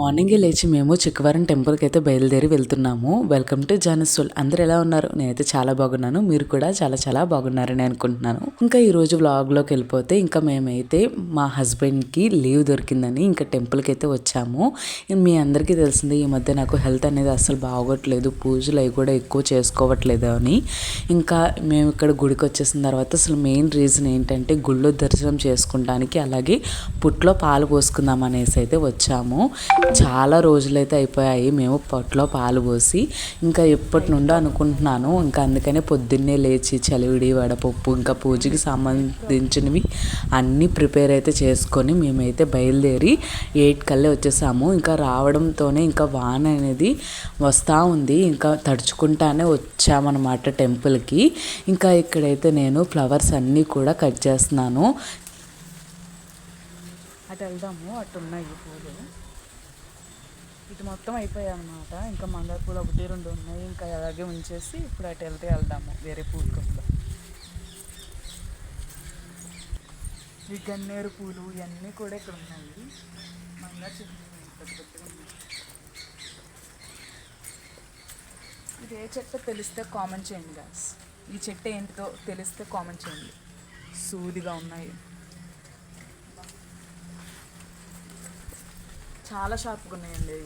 మార్నింగే లేచి మేము చిక్కవరం టెంపుల్కి అయితే బయలుదేరి వెళ్తున్నాము. వెల్కమ్ టు జానస్సుల్ అందరు ఎలా ఉన్నారు? నేనైతే చాలా బాగున్నాను. మీరు కూడా చాలా చాలా బాగున్నారని అనుకుంటున్నాను. ఇంకా ఈ రోజు వ్లాగ్లోకి వెళ్ళిపోతే ఇంకా మేమైతే మా హస్బెండ్కి లీవ్ దొరికిందని ఇంకా టెంపుల్కి అయితే వచ్చాము. మీ అందరికీ తెలిసిందే ఈ మధ్య నాకు హెల్త్ అనేది అసలు బాగోట్లేదు. పూజలు అవి కూడా ఎక్కువ చేసుకోవట్లేదు అని. ఇంకా మేము ఇక్కడ గుడికి వచ్చేసిన తర్వాత అసలు మెయిన్ రీజన్ ఏంటంటే గుళ్ళో దర్శనం చేసుకుంటానికి అలాగే పుట్లో పాలు పోసుకుందాం అనేసి అయితే వచ్చాము. చాలా రోజులైతే అయిపోయాయి. మేము పొట్లో పాలు పోసి ఇంకా ఎప్పటి నుండో అనుకుంటున్నాను. ఇంకా అందుకనే పొద్దున్నే లేచి చలివిడి వడపప్పు ఇంకా పూజకి సంబంధించినవి అన్నీ ప్రిపేర్ అయితే చేసుకొని మేమైతే బయలుదేరి ఎయిట్ కల్లే వచ్చేసాము. ఇంకా రావడంతోనే ఇంకా వాన అనేది వస్తూ ఉంది. ఇంకా తడుచుకుంటానే వచ్చామన్నమాట టెంపుల్కి. ఇంకా ఇక్కడైతే నేను ఫ్లవర్స్ అన్నీ కూడా కట్ చేస్తున్నాను. అటు వెళ్దాము. అటు ఉన్నాయి పూలు. ఇటు మొత్తం అయిపోయాయి అన్నమాట. ఇంకా మందార పూలు ఒకటి రెండు ఉన్నాయి. ఇంకా అలాగే ఉంచేసి ఇప్పుడు అటు వెళ్తే వెళ్దాము వేరే పూలు కోసం ఈ గన్నేరు పూలు ఇవన్నీ కూడా ఇక్కడ ఉన్నాయి. మందార చెట్లు పెద్ద పెద్దగా ఇది ఏ చెట్టు తెలిస్తే కామెంట్ చేయండి గాస్ ఈ చెట్టు ఏంటిదో తెలిస్తే కామెంట్ చేయండి. సూదిగా ఉన్నాయి. చాలా షార్ప్గా ఉన్నాయండి.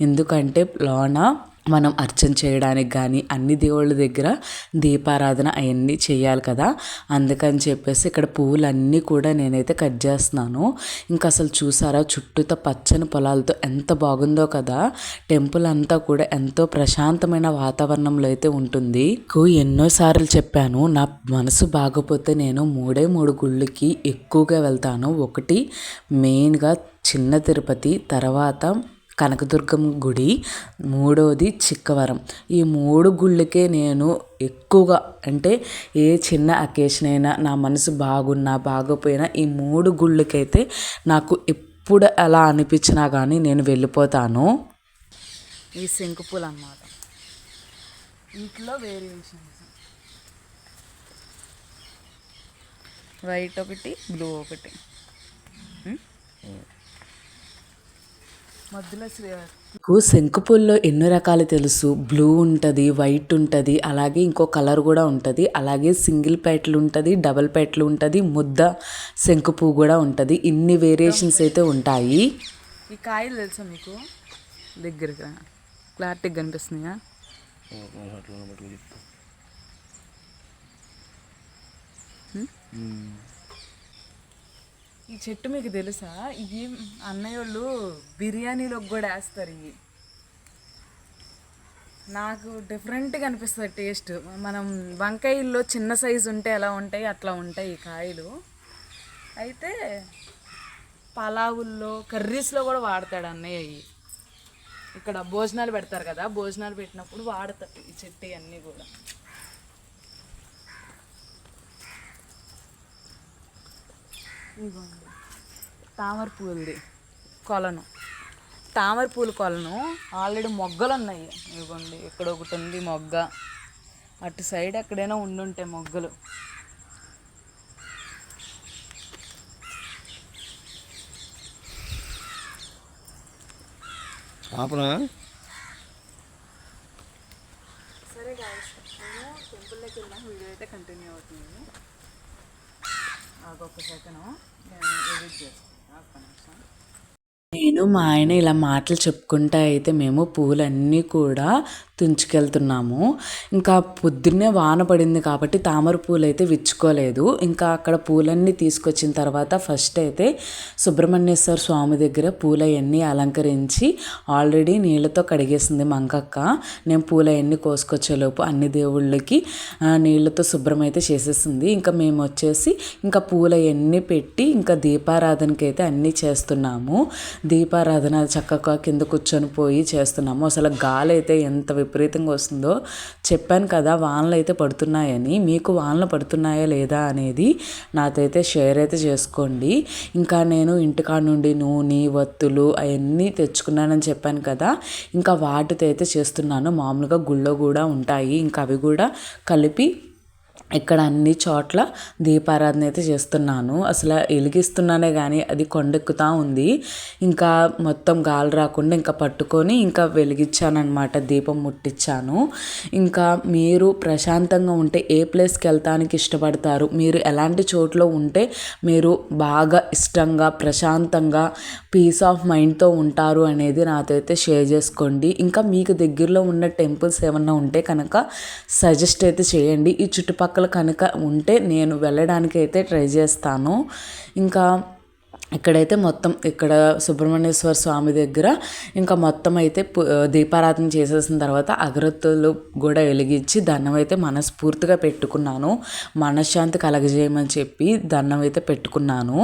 ఎందుకంటే లోన మనం అర్చన చేయడానికి కానీ అన్ని దేవుళ్ళ దగ్గర దీపారాధన అవన్నీ చేయాలి కదా. అందుకని చెప్పేసి ఇక్కడ పువ్వులన్నీ కూడా నేనైతే కట్ చేస్తున్నాను. ఇంకా అసలు చూసారా చుట్టూతో పచ్చని పొలాలతో ఎంత బాగుందో కదా. టెంపుల్ అంతా కూడా ఎంతో ప్రశాంతమైన వాతావరణంలో అయితే ఉంటుంది. ఎన్నోసార్లు చెప్పాను నా మనసు బాగోపోతే నేను మూడే మూడు గుళ్ళకి ఎక్కువగా వెళ్తాను. ఒకటి మెయిన్గా చిన్న తిరుపతి తర్వాత కనకదుర్గం గుడి మూడోది చిక్కవరం. ఈ మూడు గుళ్ళకే నేను ఎక్కువగా అంటే ఏ చిన్న అకేషన్ అయినా నా మనసు బాగున్నా బాగోపోయినా ఈ మూడు గుళ్ళకైతే నాకు ఎప్పుడు ఎలా అనిపించినా కానీ నేను వెళ్ళిపోతాను. ఈ శంకుపూలు అన్నమాట. వీటిలో వేరియేషన్స్ వైట్ ఒకటి బ్లూ ఒకటి. మధ్యలో నాకు శంకుపూల్లో ఎన్నో రకాలు తెలుసు. బ్లూ ఉంటుంది వైట్ ఉంటుంది అలాగే ఇంకో కలర్ కూడా ఉంటుంది. అలాగే సింగిల్ పెట్లు ఉంటుంది డబల్ పెట్లు ఉంటుంది ముద్ద శంకు పువ్వు కూడా ఉంటుంది. ఇన్ని వేరియేషన్స్ అయితే ఉంటాయి. ఈ కాయలు తెలుసా మీకు? దగ్గరగా. క్లారిటీగా కనిపిస్తున్నాయా? ఈ చెట్టు మీకు తెలుసా? ఇవి అన్నయ్య వాళ్ళు బిర్యానీలోకి కూడా వేస్తారు ఇవి. నాకు డిఫరెంట్గా అనిపిస్తుంది టేస్ట్ మనం వంకాయల్లో చిన్న సైజు ఉంటే ఎలా ఉంటాయి అట్లా ఉంటాయి ఈ కాయలు. అయితే పలావుల్లో కర్రీస్లో కూడా వాడతాడు అన్నయ్య ఇవి. ఇక్కడ భోజనాలు పెడతారు కదా భోజనాలు పెట్టినప్పుడు వాడతారు ఈ చెట్టు అన్నీ కూడా. తామర పూలది. కొలను. తామర పూల కొలను. ఆల్రెడీ మొగ్గలు ఉన్నాయి ఇదిగోండి ఇక్కడ ఒకటి ఉంది మొగ్గ. అటు సైడ్ ఎక్కడైనా ఉండుంటాయి మొగ్గలు. ఆపనా? సరే గాయస్ నేను టెంపుల్లోకి వెళ్ళాం వీడియో అయితే కంటిన్యూ అవుతుంది. నాకు ఒక సెకండ్ నేను ఎడిట్ చేస్తాను నేను మా ఆయన ఇలా మాటలు చెప్పుకుంటా అయితే మేము పూలన్నీ కూడా తుంచుకెళ్తున్నాము. ఇంకా పొద్దున్నే వాన పడింది కాబట్టి తామర పూలు అయితే విచ్చుకోలేదు. ఇంకా అక్కడ పూలన్నీ తీసుకొచ్చిన తర్వాత ఫస్ట్ అయితే సుబ్రహ్మణ్యేశ్వర స్వామి దగ్గర పూలవన్నీ అలంకరించి ఆల్రెడీ నీళ్ళతో కడిగేసింది మంకక్క. నేను పూలవన్నీ కోసుకొచ్చేలోపు అన్ని దేవుళ్ళకి నీళ్ళతో శుభ్రం అయితే చేసేసింది. ఇంకా మేము వచ్చేసి ఇంకా పూలవన్నీ పెట్టి ఇంకా దీపారాధనకి అయితే అన్నీ చేస్తున్నాము. దీ దీపారాధన చక్కగా కింద కూర్చొని పోయి చేస్తున్నాము. అసలు గాలి అయితే ఎంత విపరీతంగా వస్తుందో చెప్పాను కదా వానలు అయితే పడుతున్నాయని. మీకు వానలు పడుతున్నాయా లేదా అనేది నాతైతే షేర్ అయితే చేసుకోండి. ఇంకా నేను ఇంటికాడ నుండి నూనె వత్తులు అవన్నీ తెచ్చుకున్నానని చెప్పాను కదా ఇంకా వాటితో అయితే చేస్తున్నాను. మామూలుగా గుళ్ళో కూడా ఉంటాయి. ఇంకా అవి కూడా కలిపి ఇక్కడ అన్ని చోట్ల దీపారాధన అయితే చేస్తున్నాను. అసలు వెలిగిస్తున్నానే కానీ అది కొండెక్కుతా ఉంది. ఇంకా మొత్తం గాలి రాకుండా ఇంకా పట్టుకొని ఇంకా వెలిగించానమాట దీపం ముట్టించాను ఇంకా మీరు ప్రశాంతంగా ఉంటే ఏ ప్లేస్కి వెళ్తానికి ఇష్టపడతారు? మీరు ఎలాంటి చోట్లో ఉంటే మీరు బాగా ఇష్టంగా ప్రశాంతంగా పీస్ ఆఫ్ మైండ్తో ఉంటారు అనేది నాతో అయితే షేర్ చేసుకోండి. ఇంకా మీకు దగ్గరలో ఉన్న టెంపుల్స్ ఏమన్నా ఉంటే కనుక సజెస్ట్ అయితే చేయండి. ఈ చుట్టుపక్కల కనుక ఉంటే నేను వెళ్ళడానికి అయితే ట్రై చేస్తాను. ఇంకా ఇక్కడైతే మొత్తం ఇక్కడ సుబ్రహ్మణ్యేశ్వర స్వామి దగ్గర ఇంకా మొత్తం అయితే దీపారాధన చేసేసిన తర్వాత అగరత్తులు కూడా వెలిగించి దండం అయితే మనస్ఫూర్తిగా పెట్టుకున్నాను. మనశ్శాంతి కలగజేయమని చెప్పి దండం అయితే పెట్టుకున్నాను.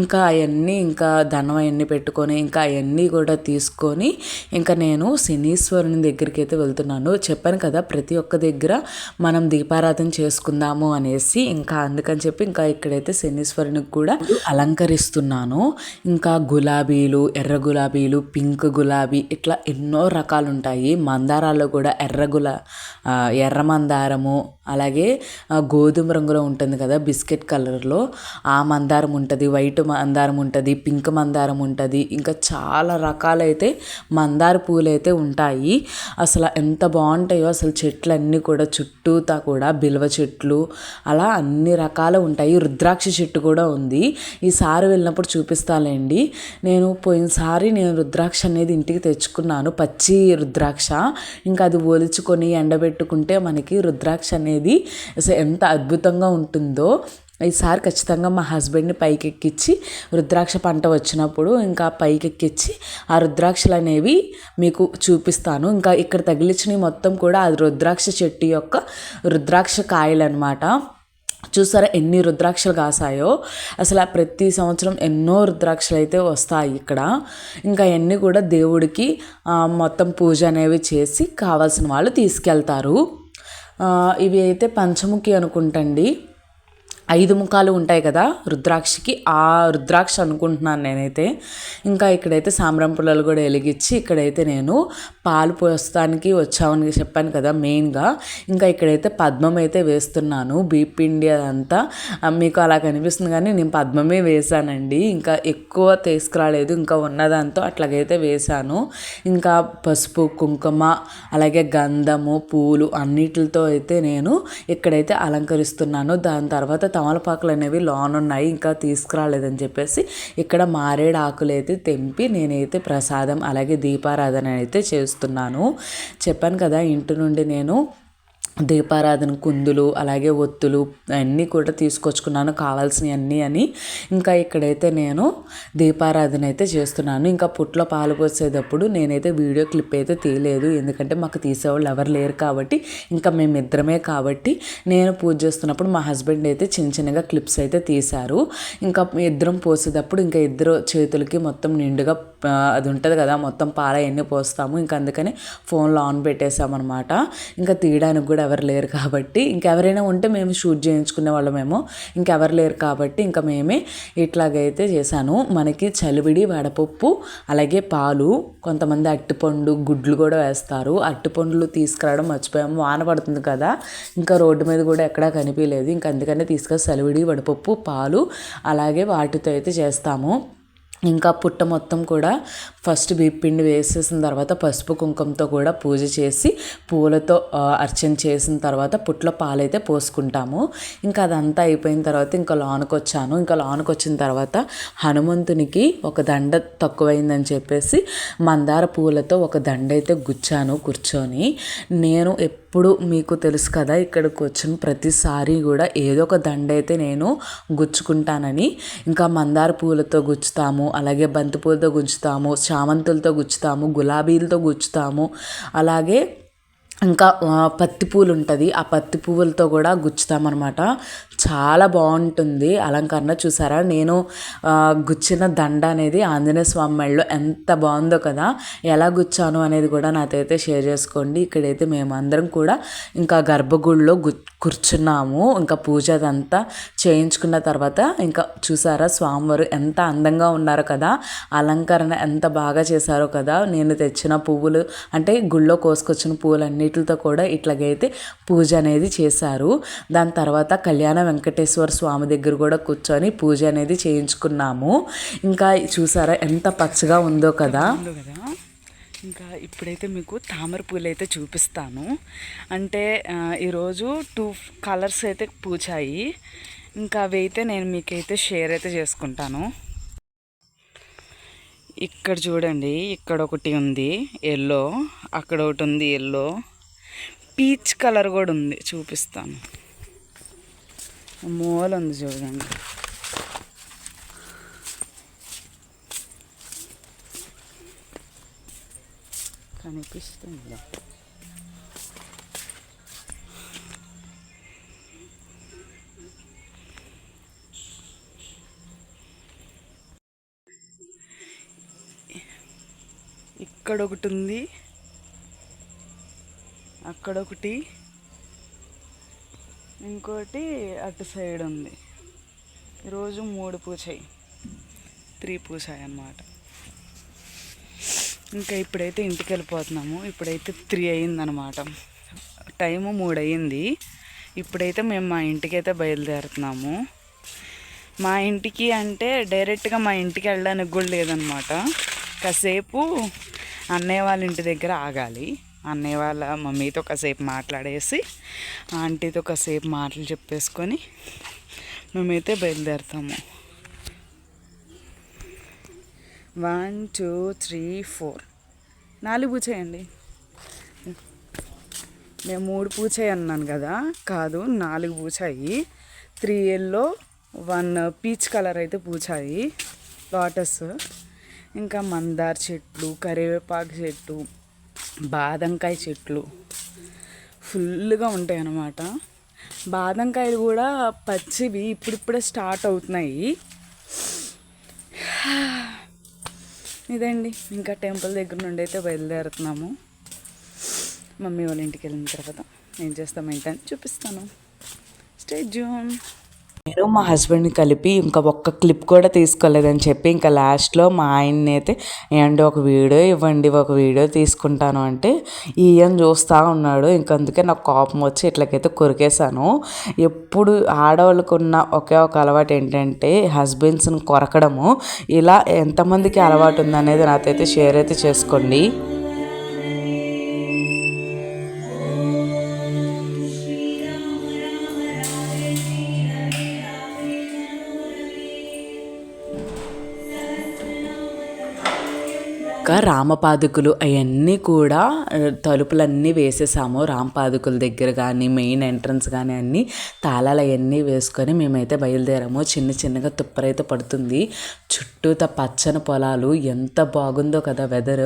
ఇంకా అవన్నీ ఇంకా దండం అవన్నీ పెట్టుకొని ఇంకా అవన్నీ కూడా తీసుకొని ఇంకా నేను శనీశ్వరుని దగ్గరికి అయితే వెళ్తున్నాను. చెప్పాను కదా ప్రతి ఒక్క దగ్గర మనం దీపారాధన చేసుకుందాము అనేసి ఇంకా అందుకని చెప్పి ఇంకా ఇక్కడైతే శనీశ్వరునికి కూడా అలంకరిస్తున్నాను. తీసుకున్నాను ఇంకా గులాబీలు ఎర్ర గులాబీలు పింక్ గులాబీ ఇట్లా ఎన్నో రకాలు ఉంటాయి మందారాల్లో కూడా ఎర్ర గులా ఎర్ర మందారము అలాగే గోధుమ రంగులో ఉంటుంది కదా బిస్కెట్ కలర్లో. ఆ మందారం ఉంటుంది వైట్ మందారం ఉంటుంది పింక్ మందారం ఉంటుంది. ఇంకా చాలా రకాలైతే మందార పూలు అయితే ఉంటాయి. అసలు ఎంత బాగుంటాయో అసలు చెట్లు అన్నీ కూడా చుట్టూతా కూడా బిల్వ చెట్లు అలా అన్ని రకాలు ఉంటాయి. రుద్రాక్ష చెట్టు కూడా ఉంది. ఈసారి వెళ్ళినప్పుడు చూపిస్తాలేండి. నేను పోయినసారి నేను రుద్రాక్ష అనేది ఇంటికి తెచ్చుకున్నాను. పచ్చి రుద్రాక్ష. ఇంకా అది ఒలుచుకొని ఎండబెట్టుకుంటే మనకి రుద్రాక్ష అనేది ఎంత అద్భుతంగా ఉంటుందో. ఈసారి ఖచ్చితంగా మా హస్బెండ్ని పైకి ఎక్కించి రుద్రాక్ష పంట వచ్చినప్పుడు ఇంకా పైకి ఎక్కించి ఆ రుద్రాక్షలు అనేవి మీకు చూపిస్తాను. ఇంకా ఇక్కడ తగిలించినవి మొత్తం కూడా అది రుద్రాక్ష చెట్టు యొక్క రుద్రాక్ష కాయలు అనమాట చూసారా ఎన్ని రుద్రాక్షలు కాసాయో? అసలు ప్రతి సంవత్సరం ఎన్నో రుద్రాక్షలు అయితే వస్తాయి ఇక్కడ. ఇంకా అన్నీ కూడా దేవుడికి మొత్తం పూజ అనేవి చేసి కావాల్సిన వాళ్ళు తీసుకెళ్తారు. ఇవి అయితే పంచముఖి అనుకుంటండి. ఐదు ముఖాలు ఉంటాయి కదా రుద్రాక్షకి ఆ రుద్రాక్ష అనుకుంటున్నాను నేనైతే. ఇంకా ఇక్కడైతే సాంబ్రం పుల్లలు కూడా వెలిగించి ఇక్కడైతే నేను పాలు పోస్తానికి వచ్చామని చెప్పాను కదా మెయిన్గా. ఇంకా ఇక్కడైతే పద్మం అయితే వేస్తున్నాను బీపిండి అదంతా మీకు అలా కనిపిస్తుంది కానీ నేను పద్మమే వేశానండి. ఇంకా ఎక్కువ తీసుకురాలేదు ఇంకా ఉన్నదాంతో అట్లాగైతే వేశాను. ఇంకా పసుపు కుంకుమ అలాగే గంధము పూలు అన్నిటితో అయితే నేను ఇక్కడైతే అలంకరిస్తున్నాను. దాని తర్వాత తమలపాకులు అనేవి లోన్ ఉన్నాయి ఇంకా తీసుకురాలేదని చెప్పేసి ఇక్కడ మారేడు ఆకులు అయితే తెంపి నేనైతే ప్రసాదం అలాగే దీపారాధన అయితే చేస్తున్నాను. చెప్పాను కదా ఇంటి నుండి నేను దీపారాధన కుందులు అలాగే ఒత్తులు అన్నీ కూడా తీసుకొచ్చుకున్నాను కావాల్సినవన్నీ అని. ఇంకా ఇక్కడైతే నేను దీపారాధన అయితే చేస్తున్నాను. ఇంకా పుట్లో పాలు పోసేటప్పుడు నేనైతే వీడియో క్లిప్ అయితే తీయలేదు. ఎందుకంటే మాకు తీసేవాళ్ళు ఎవరు లేరు కాబట్టి ఇంకా మేమిద్దరమే కాబట్టి నేను పూజ చేస్తున్నప్పుడు మా హస్బెండ్ అయితే చిన్న చిన్నగా క్లిప్స్ అయితే తీశారు. ఇంకా ఇద్దరం పోసేటప్పుడు ఇంకా ఇద్దరు చేతులకి మొత్తం నిండుగా అది ఉంటుంది కదా మొత్తం పాల ఎన్ని పోస్తాము. ఇంకా అందుకని ఫోన్లో ఆన్ పెట్టేసామన్నమాట ఇంకా తీయడానికి కూడా ఎవరు లేరు కాబట్టి ఇంకెవరైనా ఉంటే మేము షూట్ చేయించుకునే వాళ్ళమేమో ఇంకెవరు లేరు కాబట్టి ఇంకా మేమే ఇట్లాగైతే చేశాను. మనకి చలివిడి వడపప్పు అలాగే పాలు కొంతమంది అట్టిపండు గుడ్లు కూడా వేస్తారు. అట్టిపండ్లు తీసుకురావడం మర్చిపోయాము వాన పడుతుంది కదా ఇంకా రోడ్డు మీద కూడా ఎక్కడా కనిపించలేదు. ఇంకా అందుకనే తీసుకొని చలివిడి వడపప్పు పాలు అలాగే వాటితో అయితే చేస్తాము. ఇంకా పుట్ట మొత్తం కూడా ఫస్ట్ బియ్యపిండి వేసేసిన తర్వాత పసుపు కుంకుమతో కూడా పూజ చేసి పూలతో అర్చన చేసిన తర్వాత పుట్లో పాలైతే పోసుకుంటాము. ఇంకా అదంతా అయిపోయిన తర్వాత ఇంకా లోనికి వచ్చాను ఇంకా లోనికి వచ్చిన తర్వాత హనుమంతునికి ఒక దండ తక్కువైందని చెప్పేసి మందార పూలతో ఒక దండ అయితే గుచ్చాను కూర్చొని. నేను ఎప్పుడు మీకు తెలుసు కదా ఇక్కడికి వచ్చిన ప్రతిసారి కూడా ఏదో ఒక దండ అయితే నేను గుచ్చుకుంటానని. ఇంకా మందార పూలతో గుచ్చుతాము అలాగే బంతిపూలతో గుచ్చుతాము చామంతులతో గుచ్చుతాము గులాబీలతో గుచ్చుతాము. అలాగే ఇంకా పత్తి పువ్వులు ఉంటుంది ఆ పత్తి పువ్వులతో కూడా గుచ్చుతామన్నమాట. చాలా బాగుంటుంది అలంకరణ. చూసారా? నేను గుచ్చిన దండ అనేది ఆంజనేయ స్వామి మెడలో ఎంత బాగుందో కదా! ఎలా గుచ్చాను అనేది కూడా నాతో అయితే షేర్ చేసుకోండి. ఇక్కడైతే మేమందరం కూడా ఇంకా గర్భగుడిలో గు కూర్చున్నాము. ఇంకా పూజ అదంతా చేయించుకున్న తర్వాత ఇంకా చూసారా స్వామివారు ఎంత అందంగా ఉన్నారో కదా. అలంకరణ ఎంత బాగా చేశారో కదా. నేను తెచ్చిన పువ్వులు అంటే గుళ్ళో కోసుకొచ్చిన పువ్వులన్నిటితో కూడా ఇట్లాగైతే పూజ అనేది చేశారు. దాని తర్వాత కళ్యాణ వెంకటేశ్వర స్వామి దగ్గర కూడా కూర్చొని పూజ అనేది చేయించుకున్నాము. ఇంకా చూసారా ఎంత పచ్చగా ఉందో కదా. ఉందో కదా. ఇంకా ఇప్పుడైతే మీకు తామర పూలు అయితే చూపిస్తాను. అంటే ఈరోజు టూ కలర్స్ అయితే పూచాయి. ఇంకా అవి అయితే నేను మీకైతే షేర్ అయితే చేసుకుంటాను. ఇక్కడ చూడండి ఇక్కడ ఒకటి ఉంది ఎల్లో. అక్కడ ఒకటి ఉంది ఎల్లో. పీచ్ కలర్ కూడా ఉంది చూపిస్తాను. మూల ఉంది చూడండి. కనిపిస్తుంది ఇక్కడ ఒకటి ఉంది అక్కడ ఒకటి ఇంకోటి అటు సైడ్ ఉంది ఈరోజు మూడు పూసాయి త్రీ పూసాయి అన్నమాట ఇంకా ఇప్పుడైతే ఇంటికి వెళ్ళిపోతున్నాము ఇప్పుడైతే త్రీ అయిందనమాట టైము మూడు అయ్యింది ఇప్పుడైతే మేము మా ఇంటికి అయితే బయలుదేరుతున్నాము. మా ఇంటికి అంటే డైరెక్ట్గా మా ఇంటికి వెళ్ళడానికి కూడా లేదనమాట. కాసేపు అన్నయ్య వాళ్ళ ఇంటి దగ్గర ఆగాలి. అన్నయ్య వాళ్ళ మమ్మీతో కాసేపు మాట్లాడేసి ఆంటీతో కాసేపు మాటలు చెప్పేసుకొని మేమైతే బయలుదేరుతాము. One two three four. నాలుగు పూచేయండి. నేను మూడు పూచాయి అన్నాను కదా. కాదు నాలుగు పూచాయి. Three yellow one peach colour అయితే పూచాయి. లోటస్. ఇంకా మందార చెట్లు కరివేపాకు చెట్టు బాదంకాయ చెట్లు. ఫుల్గా ఉంటాయి అన్నమాట బాదంకాయలు కూడా పచ్చివి ఇప్పుడిప్పుడే స్టార్ట్ అవుతున్నాయి. ఇదండి. ఇంకా టెంపుల్ దగ్గర నుండి అయితే బయలుదేరుతున్నాము. మమ్మీ వాళ్ళ ఇంటికి వెళ్ళిన తర్వాత ఏం చేస్తాం ఏంటని చూపిస్తాను. స్టే జూన్ నేను మా హస్బెండ్ని కలిపి ఇంకా ఒక్క క్లిప్ కూడా తీసుకోలేదని చెప్పి ఇంకా లాస్ట్లో మా ఆయన్ని అయితే ఏమండి ఒక వీడియో ఇవ్వండి ఒక వీడియో తీసుకుంటాను అంటే ఈయన చూస్తూ ఉన్నాడు. ఇంక అందుకే నాకు కోపం వచ్చి ఇట్లకైతే కొరికేశాను. ఎప్పుడు ఆడవాళ్ళకు ఉన్న ఒకే ఒక అలవాటు ఏంటంటే హస్బెండ్స్ని కొరకడము. ఇలా ఎంతమందికి అలవాటు ఉందనేది నాతో అయితే షేర్ అయితే చేసుకోండి. రామపాదుకులు అవన్నీ కూడా తలుపులన్నీ వేసేసాము. రామపాదుకుల దగ్గర కానీ మెయిన్ ఎంట్రన్స్ కానీ అన్నీ తాళాలు అవన్నీ వేసుకొని మేమైతే బయలుదేరాము. చిన్న చిన్నగా తుప్పరైతే పడుతుంది. చుట్టూత పచ్చని పొలాలు ఎంత బాగుందో కదా వెదర్.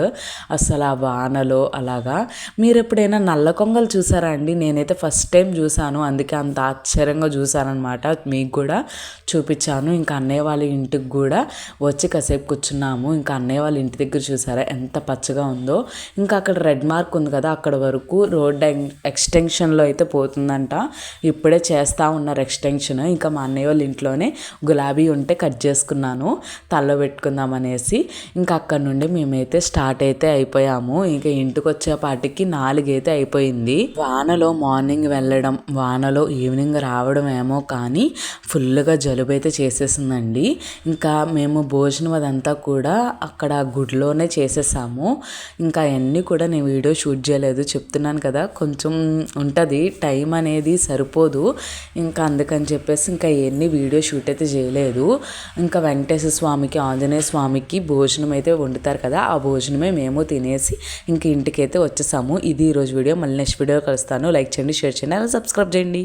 అసలు ఆ వానలో అలాగా. మీరు ఎప్పుడైనా నల్ల కొంగలు చూసారా అండి? నేనైతే ఫస్ట్ టైం చూసాను. అందుకే అంత ఆశ్చర్యంగా చూశానమాట మీకు కూడా చూపించాను. ఇంకా అన్నయ్య వాళ్ళ ఇంటికి కూడా వచ్చి కాసేపు కూర్చున్నాము. ఇంకా అన్నయ్య వాళ్ళ ఇంటి దగ్గర చూసారా? ఎంత పచ్చగా ఉందో. ఇంకా అక్కడ రెడ్ మార్క్ ఉంది కదా అక్కడ వరకు రోడ్ ఎక్స్టెన్షన్లో అయితే పోతుందంట. ఇప్పుడే చేస్తూ ఉన్నారు ఎక్స్టెన్షన్ ఇంకా మా అన్నయ్య వాళ్ళ ఇంట్లోనే గులాబీ ఉంటే కట్ చేసుకున్నాను తలలో పెట్టుకుందాం అనేసి. ఇంకా అక్కడ నుండి మేమైతే స్టార్ట్ అయితే అయిపోయాము. ఇంకా ఇంటికి వచ్చేపాటికి నాలుగైతే అయిపోయింది. వానలో మార్నింగ్ వెళ్ళడం వానలో ఈవినింగ్ రావడం ఏమో కానీ ఫుల్గా జలుబు అయితే చేసేసిందండి. ఇంకా మేము భోజనం అదంతా కూడా అక్కడ గుడిలోనే చేసేసాము. ఇంకా అవన్నీ కూడా నేను వీడియో షూట్ చేయలేదు చెప్తున్నాను కదా. కొంచెం ఉంటుంది టైం అనేది సరిపోదు. ఇంకా అందుకని చెప్పేసి ఇంకా ఎన్ని వీడియో షూట్ అయితే చేయలేదు. ఇంకా వెంకటేశ్వర స్వామికి ఆంజనేయ స్వామికి భోజనం అయితే వండుతారు కదా ఆ భోజనమే మేము తినేసి ఇంక ఇంటికైతే వచ్చేసాము. ఇది ఈరోజు వీడియో. మళ్ళీ నెక్స్ట్ వీడియో కలుస్తాను. లైక్ చేయండి షేర్ చేయండి అలా సబ్స్క్రైబ్ చేయండి.